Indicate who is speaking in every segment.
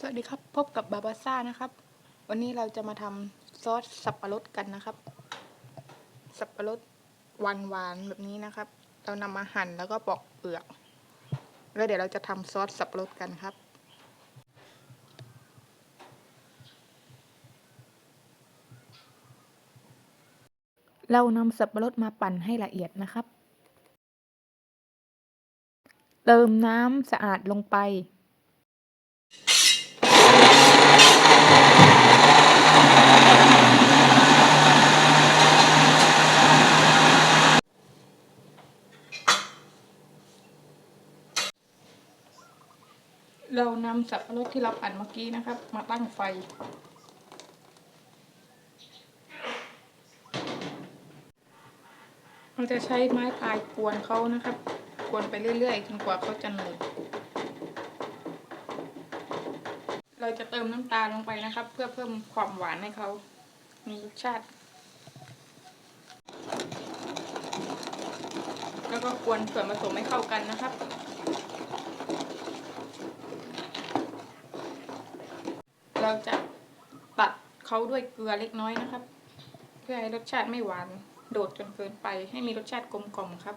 Speaker 1: สวัสดีครับ พบกับบาบาซ่านะครับ วันนี้เราจะมาทำซอสสับปะรดกันนะครับ สับปะรดหวานหวานๆแบบนี้นะครับ เรานำมาหั่นแล้วก็ปอกเปลือก แล้วเดี๋ยวเราจะทำซอสสับปะรดกันครับ เรานำสับปะรดมาปั่นให้ละเอียดนะครับ เติมน้ำสะอาดลงไป เรานำสับปะรดที่เราปั่นเมื่อกี้นะครับ มาตั้งไฟ เราจะใช้ไม้พายกวนเขานะครับ กวนไปเรื่อยๆจนกว่าเขาจะหนืดเราจะเติมน้ำตาลลงไปนะครับ เพื่อเพิ่มความหวานให้เขา มีรสชาติ แล้วก็กวนส่วนผสมให้เข้ากันนะครับ เราจะตัดเขาด้วยเกลือเล็กน้อยนะครับ เพื่อให้รสชาติไม่หวานโดดจนเกินไปให้มีรสชาติกลมกล่อมครับ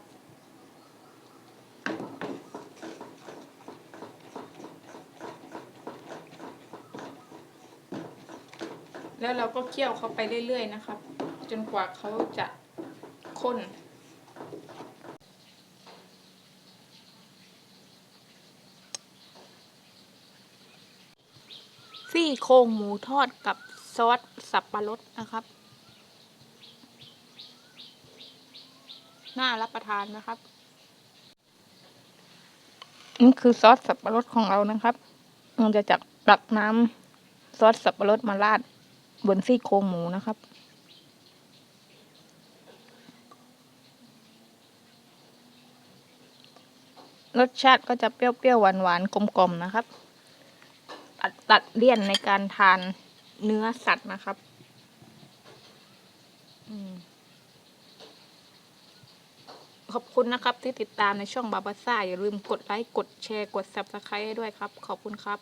Speaker 1: แล้วเราก็เคี่ยวเขาไปเรื่อยๆนะครับ จนกว่าเขาจะข้น ซี่โครงหมูทอดกับซอสสับปะรดนะครับ น่ารับประทานนะครับ นี่คือซอสสับปะรดของเรานะครับ เราจะจับตักน้ำซอสสับปะรดมาราดบนซี่โครงหมูนะครับรสชาติก็จะเปรี้ยวๆหวานๆกลมๆนะครับ ตัดเลี่ยนในการทานเนื้อสัตว์นะครับอขอบคุณนะครับที่ติดตามในช่องบาบาซ่าอย่าลืมกดไลค์ กดแชร์ กด subscribe ให้ด้วยครับ ขอบคุณครับ